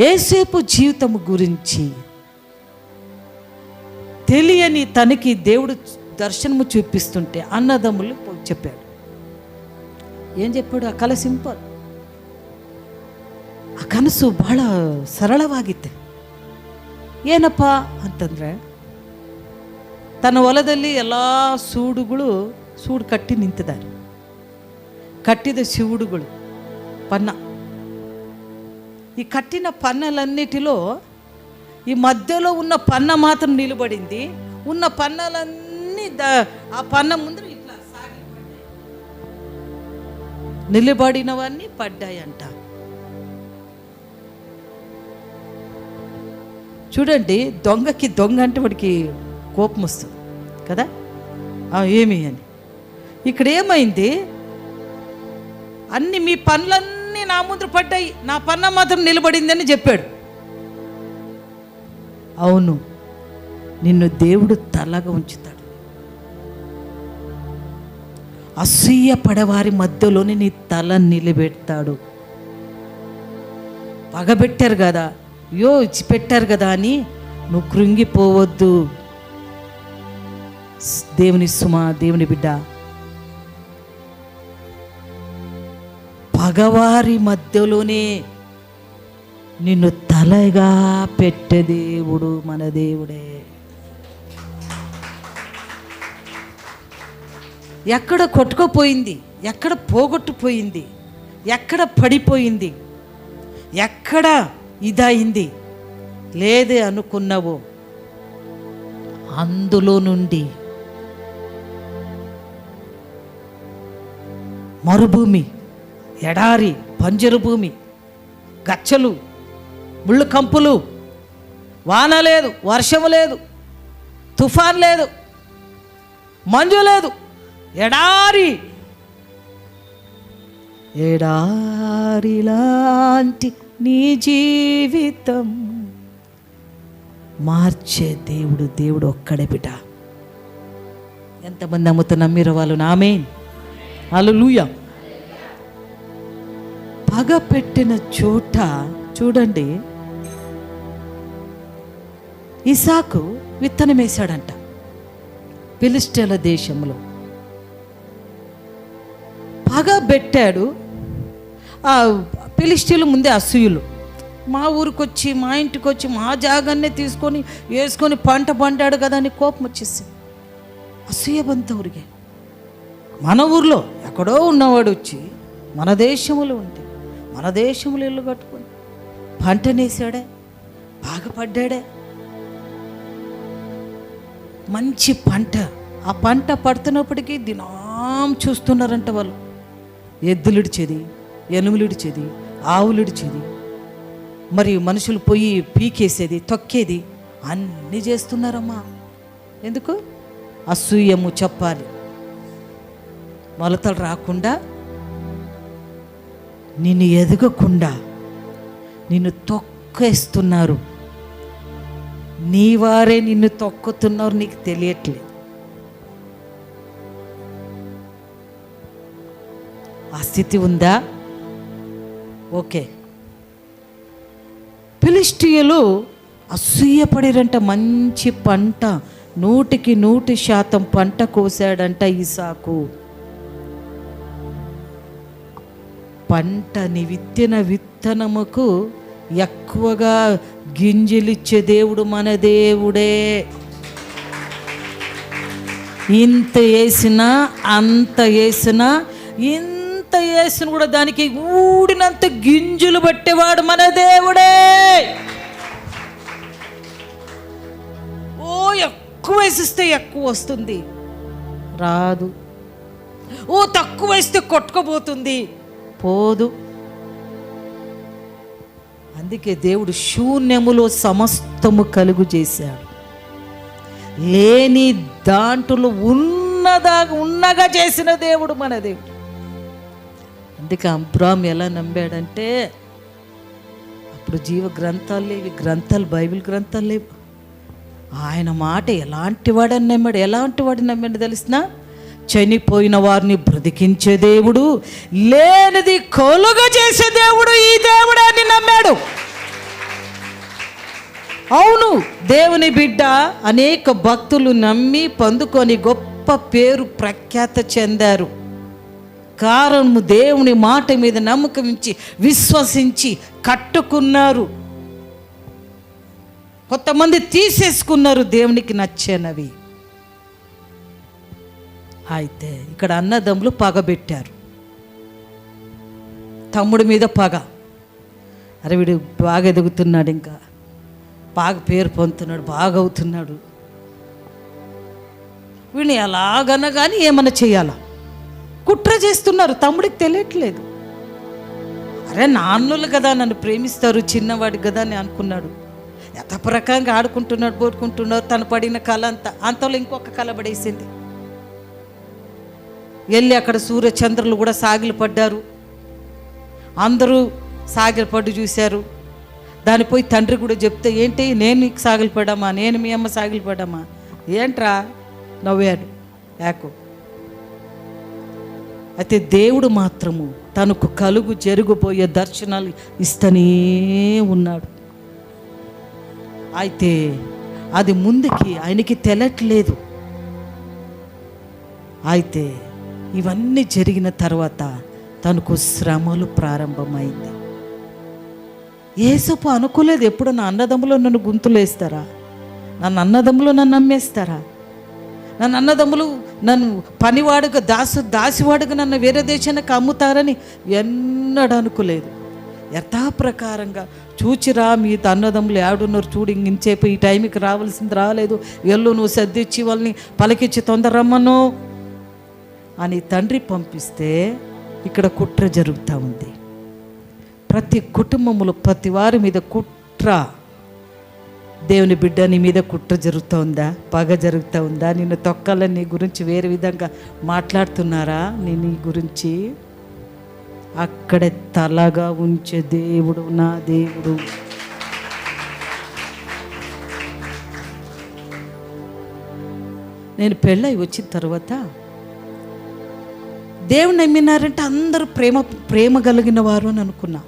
ఏసేపు జీవితం గురించి తెలియని తనకి దేవుడు దర్శనము చూపిస్తుంటే అన్నదమ్ములు చెప్పాడు ఏం చెప్పాడు ఆ కళ సింపుల్ ಆ ಕನಸು ಬಹಳ ಸರಳವಾಗಿತ್ತೆ ಏನಪ್ಪ ಅಂತಂದರೆ ತನ್ನ ಹೊಲದಲ್ಲಿ ಎಲ್ಲ ಸೂಡುಗಳು ಸೂಡು ಕಟ್ಟಿ ನಿಂತಿದ್ದಾರೆ ಕಟ್ಟಿದ ಶಿವುಡುಗಳು ಪನ್ನ ఈ కట్టిన పన్నలన్నిటిలో ఈ మధ్యలో ఉన్న పన్న మాత్రం నిలబడింది. ఉన్న పన్నలన్నీ ద- ఆ పన్న ముందు ఇట్లా సాగి నిలబడినవన్నీ పడ్డాయంట. చూడండి దొంగకి దొంగ అంటే వాడికి కోపం వస్తుంది కదా? ఏమి అని. ఇక్కడ ఏమైంది అన్ని మీ పనులన్నీ నా ముందు పడ్డాయి నా పన్న మాత్రం నిలబడిందని చెప్పాడు. అవును నిన్ను దేవుడు తలగా ఉంచుతాడు. అసూయ పడవారి మధ్యలోనే నీ తల నిలబెడతాడు. పగబెట్టారు కదా అయ్యో ఇచ్చి పెట్టారు కదా అని నువ్వు కృంగిపోవద్దు. దేవుని సుమ దేవుని బిడ్డ పగవారి మధ్యలోనే నిన్ను తలగా పెట్టే దేవుడు మన దేవుడే. ఎక్కడ కొట్టుకుపోయింది? ఎక్కడ పోగొట్టుపోయింది ఎక్కడ పడిపోయింది? ఎక్కడ ఇదయింది లేదే అనుకున్నావో? అందులో నుండి మరుభూమి ఎడారి పంజరు భూమి గచ్చలు ముళ్ళు కంపులు. వాన లేదు వర్షము లేదు తుఫాన్ లేదు మంజు లేదు. ఎడారి ఎడారి లాంటి నీ జీవితం మార్చే దేవుడు దేవుడు ఒక్కడే బిడ్డ. ఎంతమంది నమ్ముతున్నా మీరు వాళ్ళు? నామే అలలుయ పగ పెట్టిన చోట చూడండి. ఇసాకు విత్తనం వేశాడంట. పిలిస్టేల దేశంలో. పగ పెట్టాడు ఆ పిలిస్టీలు ముందే అసూయులు. మా ఊరికి వచ్చి మా ఇంటికి వచ్చి మా జాగాన్నే తీసుకొని వేసుకొని పంట పండాడు కదా అని కోపం వచ్చేసింది. అసూయ బంత ఊరికే. మన ఊర్లో ఎక్కడో ఉన్నవాడు వచ్చి మన దేశంలో ఉంటే మన దేశంలో ఇల్లు కట్టుకొని పంటనేసాడే బాగా పడ్డాడే మంచి పంట. ఆ పంట పడుతున్నప్పటికీ దినం చూస్తున్నారంట వాళ్ళు. ఎద్దులిడిచేది ఎనుములిడిచేది ఆవులిడిచేది మరి మనుషులు పోయి పీకేసేది తొక్కేది అన్నీ చేస్తున్నారమ్మా. ఎందుకు? అసూయము చెప్పాలి. మొలతలు రాకుండా నిన్ను ఎదగకుండా నిన్ను తొక్కేస్తున్నారు. నీ వారే నిన్ను తొక్కుతున్నారు నీకు తెలియట్లేదు ఆ స్థితి ఉందా? ఓకే. ఫిలిస్టియలు అసూయపడిరంట మంచి పంట నూటికి నూటి శాతం పంట కోసాడంట ఈసాకు పంటని విత్తిన విత్తనముకు ఎక్కువగా గింజలిచ్చే దేవుడు మన దేవుడే. ఇంత వేసినా అంత వేసినా ఇంత వేసిన కూడా దానికి ఊడినంత గింజలు పట్టేవాడు మన దేవుడే. ఓ ఎక్కువ వేసిస్తే ఎక్కువ వస్తుంది. రాదు. ఓ తక్కువ వేస్తే కొట్టుకోబోతుంది పోదు. అందుకే దేవుడు శూన్యములో సమస్తము కలుగు చేశాడు. లేని దాంట్లో ఉన్నదా ఉన్నగా చేసిన దేవుడు మన దేవుడు. అందుకే అబ్రామ్ ఎలా నమ్మాడంటే అప్పుడు జీవ గ్రంథాలు లేవు గ్రంథాలు బైబిల్ గ్రంథాలు లేవు. ఆయన మాట ఎలాంటి వాడని నమ్మాడు ఎలాంటి వాడిని నమ్మాడు తెలిసినా? చనిపోయిన వారిని బ్రతికించే దేవుడు లేనిది కొలుగ చేసే దేవుడు ఈ దేవుడు అని నమ్మాడు. అవును దేవుని బిడ్డ అనేక భక్తులు నమ్మి పొందుకొని గొప్ప పేరు ప్రఖ్యాత చెందారు. కారణము దేవుని మాట మీద నమ్మకం ఇచ్చి విశ్వసించి కట్టుకున్నారు. కొంతమంది తీసేసుకున్నారు దేవునికి నచ్చనవి. అయితే ఇక్కడ అన్నదమ్ములు పగబెట్టారు తమ్ముడి మీద పగ. అరే వీడు బాగా ఎదుగుతున్నాడు ఇంకా. బాగా పేరు పొందుతున్నాడు బాగా అవుతున్నాడు. వీడిని ఎలాగన్నా కానీ ఏమన్నా చేయాలా? కుట్ర చేస్తున్నారు తమ్ముడికి తెలియట్లేదు. అరే నాన్నులు కదా నన్ను ప్రేమిస్తారు చిన్నవాడు కదా అని అనుకున్నాడు. యథాప్రకంగా ఆడుకుంటున్నాడు పోడుకుంటున్నాడు తను పడిన కళ అంతా అంతలో ఇంకొక కళ పడేసింది. వెళ్ళి అక్కడ సూర్య చంద్రులు కూడా సాగిలు పడ్డారు. అందరూ సాగిలు పడ్డు చూశారు. దానిపోయి తండ్రి కూడా చెప్తే ఏంటి నేను నీకు సాగిలు పడ్డామా? నేను మీ అమ్మ సాగిలు పడ్డామా? ఏంట్రా? నవ్వాడు యాకు. అయితే దేవుడు మాత్రము తనకు కలుగు జరుగుబోయే దర్శనాలు ఇస్తూనే ఉన్నాడు. అయితే అది ముందుకి ఆయనకి తెలట్లేదు. అయితే ఇవన్నీ జరిగిన తర్వాత తనకు శ్రమలు ప్రారంభమైంది. ఏసపు అనుకోలేదు ఎప్పుడు నా అన్నదమ్ములో నన్ను గుంతులేస్తారా నన్ను అన్నదమ్ములో నన్ను నమ్మేస్తారా? నన్ను అన్నదమ్ములు నన్ను పనివాడుగా దాసు దాసివాడుగా నన్ను వేరే దేశానికి అమ్ముతారని ఎన్నడూ అనుకోలేదు. యథాప్రకారంగా చూచిరా మీ అన్నదమ్ములు ఏడున్నారు చూడు ఇంచేపు ఈ టైంకి రావాల్సింది రాలేదు. ఎల్లు నువ్వు సర్దిచ్చి వాళ్ళని పలికిచ్చి తొందర రమ్మను. అని తండ్రి పంపిస్తే ఇక్కడ కుట్ర జరుగుతూ ఉంది. ప్రతి కుటుంబములు ప్రతి వారి మీద కుట్ర. దేవుని బిడ్డ నీ మీద కుట్ర జరుగుతూ ఉందా? పగ జరుగుతూ ఉందా? నిన్ను తొక్కాలని నీ గురించి వేరే విధంగా మాట్లాడుతున్నారా? నీ నీ గురించి? అక్కడే తలగా ఉంచే దేవుడు నా దేవుడు. నేను పెళ్ళై వచ్చిన తర్వాత దేవుని నమ్మినారంటే అందరూ ప్రేమ ప్రేమ కలిగిన వారు అని అనుకున్నా.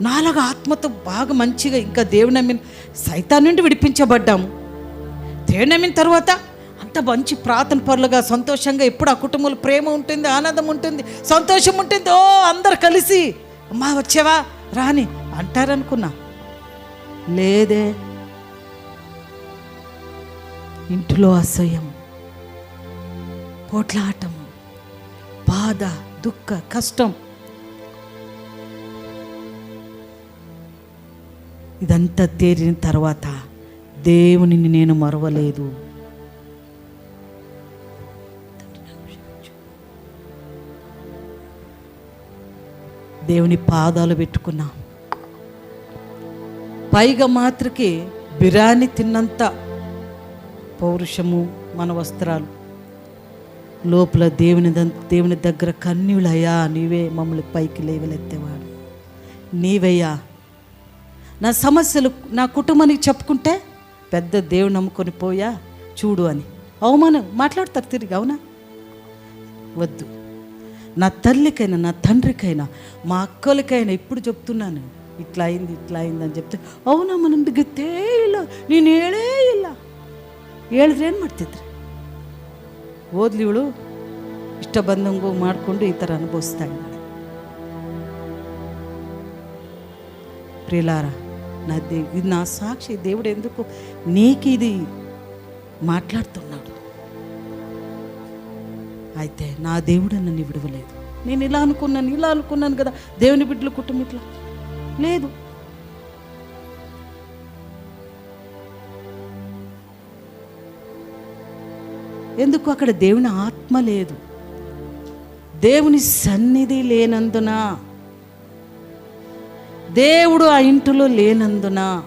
నాలుగు ఆత్మతో బాగా మంచిగా ఇంకా దేవుని నమ్మిన సైతాన్ నుండి విడిపించబడ్డాము. దేవుని నమ్మిన తర్వాత అంత మంచి ప్రార్థన పరులుగా సంతోషంగా ఎప్పుడు ఆ కుటుంబంలో ప్రేమ ఉంటుంది ఆనందం ఉంటుంది సంతోషం ఉంటుంది ఓ అందరు కలిసి అమ్మా వచ్చావా? రాని అంటారనుకున్నా. లేదే. ఇంటిలో అసహ్యం. పోట్లాటం బాధ దుఃఖ కష్టం. ఇదంతా తేరిన తర్వాత దేవునిని నేను మరవలేదు. దేవుని పాదాలు పెట్టుకున్నా. పైగా మాత్రకే బిర్యానీ తిన్నంత పౌరుషము మన వస్త్రాలు లోపల దేవుని దం- దేవుని దగ్గర కన్నీళ్ళయ్యా నీవే మమ్మల్ని పైకి లేవలెత్తేవాడు నీవయ్యా నా సమస్యలు నా కుటుంబానికి చెప్పుకుంటే పెద్ద దేవుడు నమ్ముకొని పోయా చూడు అని అవమానం మాట్లాడతారు తిరిగి అవునా వద్దు నా తల్లికైనా నా తండ్రికైనా మా అక్కలకైనా ఇప్పుడు చెప్తున్నాను ఇట్లా అయింది ఇట్లా అయింది అని చెప్తే అవునా మనం ಗತ್ತೇ ಇಲ್ಲ ನೀನು ಹೇಳೇ ಇಲ್ಲ ಹೇಳಿದ್ರೆ ಏನು ಮಾಡ್ತಿದ್ರಿ ಓದ್ಲಿ ಇವಳು ಇಷ್ಟ ಬಂದಂಗೂ ಮಾಡಿಕೊಂಡು ಈ ಥರ ಅನುಭವಿಸ್ತಾ ಇದ್ದಾಳೆ ప్రియులారా నా దే ఇది నా సాక్షి దేవుడు ఎందుకు నీకు ఇది మాట్లాడుతున్నాడు అయితే నా దేవుడు నన్ను విడవలేదు నేను ఇలా అనుకున్నాను ఇలా అనుకున్నాను కదా దేవుని బిడ్డల కుటుంబం ఇట్లా లేదు ఎందుకు అక్కడ దేవుని ఆత్మ లేదు? దేవుని సన్నిధి లేనందున దేవుడు ఆ ఇంటిలో లేనందున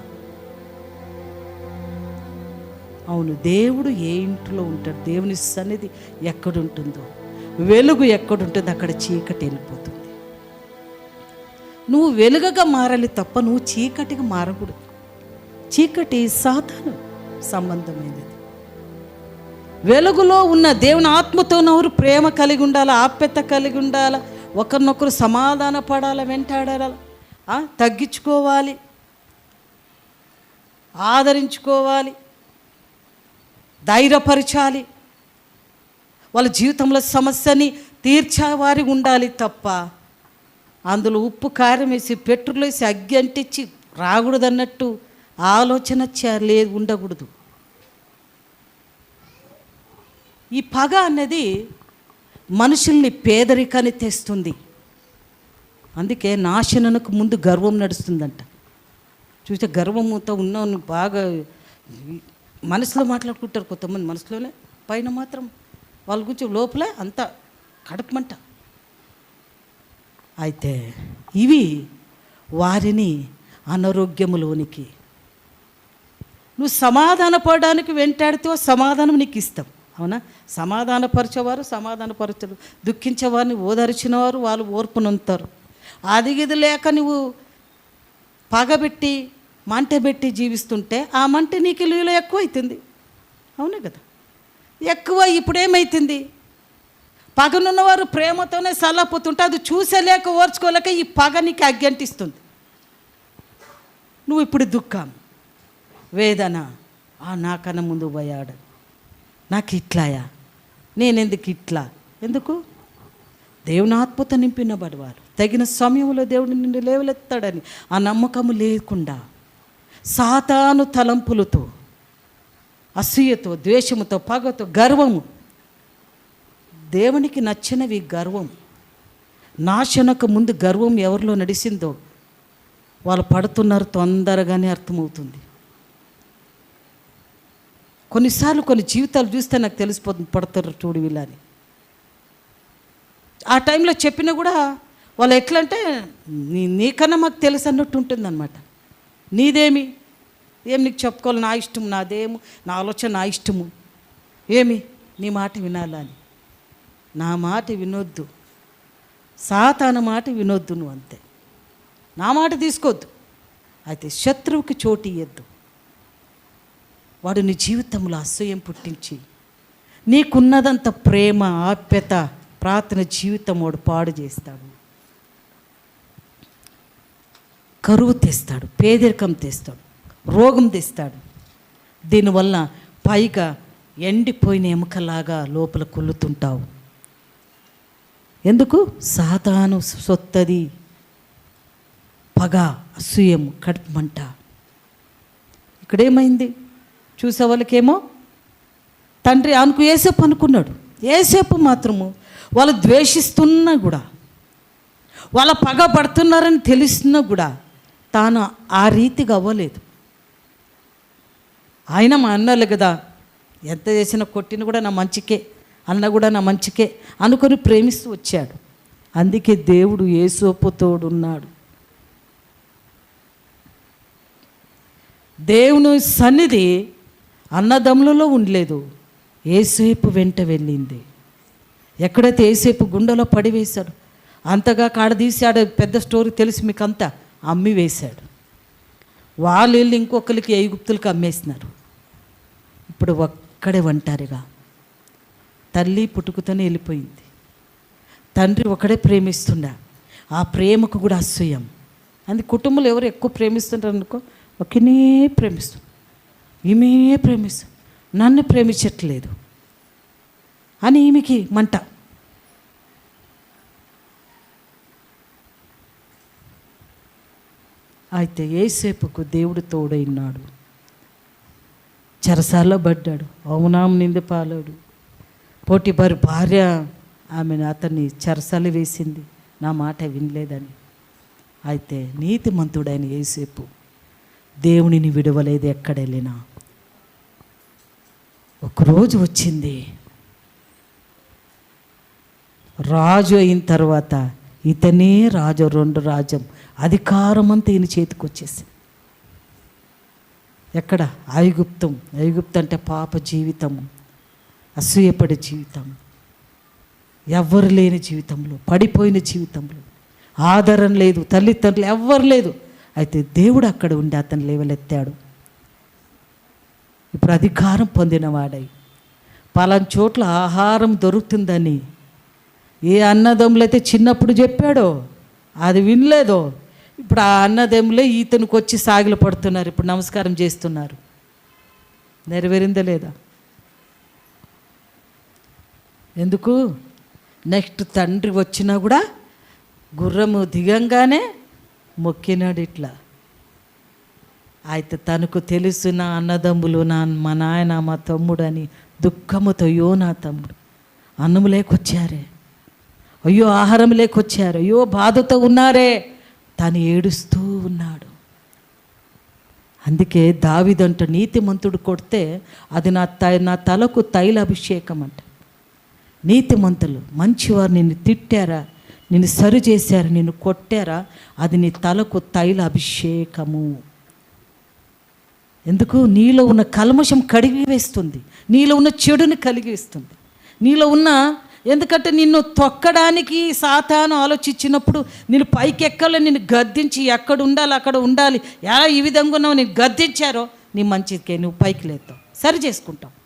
అవును దేవుడు ఏ ఇంటిలో ఉంటాడు? దేవుని సన్నిధి ఎక్కడుంటుందో వెలుగు ఎక్కడుంటుందో అక్కడ చీకటి వెళ్ళిపోతుంది. నువ్వు వెలుగగా మారాలి తప్ప నువ్వు చీకటిగా మారకూడదు. చీకటి సాతాను సంబంధమైనది. వెలుగులో ఉన్న దేవుని ఆత్మతో ప్రేమ కలిగి ఉండాలి ఆప్యత కలిగి ఉండాలి? ఒకరినొకరు సమాధాన పడాలి వెంటాడాలి? తగ్గించుకోవాలి. ఆదరించుకోవాలి. ధైర్యపరచాలి. వాళ్ళ జీవితంలో సమస్యని తీర్చేవారి ఉండాలి తప్ప అందులో ఉప్పు కారం వేసి పెట్రోల్ వేసి అగ్గి అంటించి రాకూడదన్నట్టు ఆలోచన చే- లేదు ఉండకూడదు. ఈ పగ అనేది మనుషుల్ని పేదరికాన్ని తెస్తుంది. అందుకే నాశనకు ముందు గర్వం నడుస్తుందంట. చూస్తే గర్వముతో ఉన్న బాగా మనసులో మాట్లాడుకుంటారు కొంతమంది మనసులోనే పైన మాత్రం వాళ్ళ గురించి లోపలే అంత కడపమంట. అయితే ఇవి వారిని అనారోగ్యములోనికి నువ్వు సమాధానపడడానికి వెంటాడితే సమాధానం నీకు ఇస్తాం. అవునా? సమాధానపరిచేవారు సమాధానపరచరు. దుఃఖించేవారిని ఓదార్చిన వారు వాళ్ళు ఓర్పునంతారు. అది లేక నువ్వు పగబెట్టి మంట పెట్టి జీవిస్తుంటే ఆ మంట నీకు ఇల్లులో ఎక్కువ అవుతుంది అవునే కదా? ఎక్కువ ఇప్పుడేమైతుంది? పగనున్నవారు ప్రేమతోనే సల్లపోతుంటే అది చూసేలేక ఓర్చుకోలేక ఈ పగ నీకు అగ్గంటిస్తుంది. నువ్వు ఇప్పుడు దుఃఖం వేదన ఆ నాకన్నా ముందు పోయాడు. నాకు ఇట్లాయా? నేనెందుకు ఇట్లా? ఎందుకు? దేవుని ఆత్మత నింపినబడివారు. తగిన సమయంలో దేవుడు నిన్ను లేవలెత్తాడని ఆ నమ్మకము లేకుండా సాతాను తలంపులతో అసూయతో ద్వేషముతో పగతో గర్వము. దేవునికి నచ్చినవి గర్వం. నాశనకు ముందు గర్వం ఎవరిలో నడిసిందో వాళ్ళు పడుతున్నారు తొందరగానే అర్థమవుతుంది. కొన్నిసార్లు కొన్ని జీవితాలు చూస్తే నాకు తెలిసిపోతుంది పడతారు చూడు వీళ్ళని. ఆ టైంలో చెప్పినా కూడా వాళ్ళు ఎట్లా అంటే నీ నీకన్నా మాకు తెలుసు అన్నట్టు ఉంటుందన్నమాట. నీదేమి? ఏం నీకు చెప్పుకోవాలి? నా ఇష్టం నాదేము? నా ఆలోచన నా ఇష్టము. ఏమి? నీ మాట వినాలని నా మాట వినొద్దు. సాతాన మాట వినొద్దు నువ్వు అంతే. నా మాట తీసుకోవద్దు అయితే శత్రువుకి చోటు ఇవ్వద్దు వాడు నీ జీవితంలో అసూయం పుట్టించి నీకున్నదంత ప్రేమ ఆప్యత ప్రార్థన జీవితం వాడు పాడు చేస్తాడు. కరువు తెస్తాడు పేదరికం తెస్తాడు రోగం తెస్తాడు. దీనివల్ల పైగా ఎండిపోయిన ఎముకలాగా లోపల కొల్లుతుంటావు ఎందుకు? సాతాను సొత్తది. పగ అసూయము కడుపు మంట. ఇక్కడేమైంది? చూసేవాళ్ళకేమో? తండ్రి అనుకు ఏసేపు అనుకున్నాడు. ఏసేపు మాత్రము వాళ్ళు ద్వేషిస్తున్నా కూడా వాళ్ళ పగ పడుతున్నారని తెలుస్తున్నా కూడా తాను ఆ రీతిగా అవ్వలేదు. ఆయన మా అన్నోళ్ళు కదా ఎంత చేసినా కొట్టిన కూడా నా మంచికే అన్న కూడా నా మంచికే అనుకొని ప్రేమిస్తూ వచ్చాడు. అందుకే దేవుడు ఏసోపుతోడున్నాడు దేవుని సన్నిధి అన్నదమ్ములలో ఉండలేదు. ఏసేపు వెంట వెళ్ళింది. ఎక్కడైతే ఏసేపు గుండెలో పడివేశాడు అంతగా కాడదీశాడు పెద్ద స్టోరీ తెలిసి మీకు అంతా అమ్మి వేశాడు. వాళ్ళు వెళ్ళి ఇంకొకరికి ఐగుప్తులకి అమ్మేసినారు. ఇప్పుడు ఒక్కడే ఒంటారిగా. తల్లి పుట్టుకతోనే వెళ్ళిపోయింది. తండ్రి ఒకడే ప్రేమిస్తుండా. ఆ ప్రేమకు కూడా అసూయం. అందుకే కుటుంబంలో ఎవరు ఎక్కువ ప్రేమిస్తుంటారు అనుకో ఒకనే ప్రేమిస్తుంది ఈమె ప్రేమిస్తుంది నన్ను ప్రేమించట్లేదు. అని ఈమెకి మంట. అయితే ఏసేపుకు దేవుడు తోడైనాడు చెరసాల్లో పడ్డాడు. అవునాం నింది పాలాడు. పోటీబారి భార్య ఆమెను అతన్ని చెరసాలు వేసింది. నా మాట వినలేదని. అయితే నీతిమంతుడైన ఏసేపు దేవునిని విడవలేదు ఎక్కడెళ్ళినా ఒకరోజు వచ్చింది. రాజు అయిన తర్వాత ఇతనే రాజు రెండు రాజ్యం. అధికారం అంతా ఈయన చేతికి వచ్చేసి ఎక్కడ? ఐగుప్తం. ఐగుప్తం అంటే పాప జీవితము అసూయపడే జీవితం ఎవ్వరు లేని జీవితంలో పడిపోయిన జీవితంలో. ఆదరణ లేదు తల్లిదండ్రులు ఎవ్వరు లేదు. అయితే దేవుడు అక్కడ ఉండి అతను లేవలెత్తాడు ఇప్పుడు అధికారం పొందినవాడై పలాన్ చోట్ల ఆహారం దొరుకుతుందని ఏ అన్నదమ్ములైతే చిన్నప్పుడు చెప్పాడో అది వినలేదో ఇప్పుడు ఆ అన్నదమ్ములే ఈతనికి వచ్చి సాగిలు పడుతున్నారు ఇప్పుడు నమస్కారం చేస్తున్నారు. నెరవేరిందా లేదా ఎందుకు? నెక్స్ట్ తండ్రి వచ్చినా కూడా గుర్రము దిగంగానే మొక్కినాడు ఇట్లా అయితే తనకు తెలుసు నా అన్నదమ్ములు నా మా నాయన మా తమ్ముడు అని దుఃఖముతో అయ్యో నా తమ్ముడు అన్నము లేకొచ్చారే అయ్యో ఆహారం లేకొచ్చారు అయ్యో బాధతో ఉన్నారే తను ఏడుస్తూ ఉన్నాడు. అందుకే దావిదంట నీతిమంతుడు కొడితే అది నా త నా తలకు తైల అభిషేకం అంట నీతిమంతులు మంచివారు నిన్ను తిట్టారా? నిన్ను సరి చేశారు నిన్ను కొట్టారా? అది నీ తలకు తైల అభిషేకము. ఎందుకు? నీలో ఉన్న కల్మషం కడిగి వేస్తుంది. నీలో ఉన్న చెడుని కలిగిస్తుంది నీలో ఉన్న ఎందుకంటే నిన్ను తొక్కడానికి సాతాను ఆలోచించినప్పుడు నేను పైకి ఎక్కలో నిన్ను గద్దించి ఎక్కడ ఉండాలి అక్కడ ఉండాలి. ఎలా ఈ విధంగా ఉన్నావు నేను గద్దించారో నీ మంచికే నువ్వు పైకి లేస్తావు సరి చేసుకుంటావు.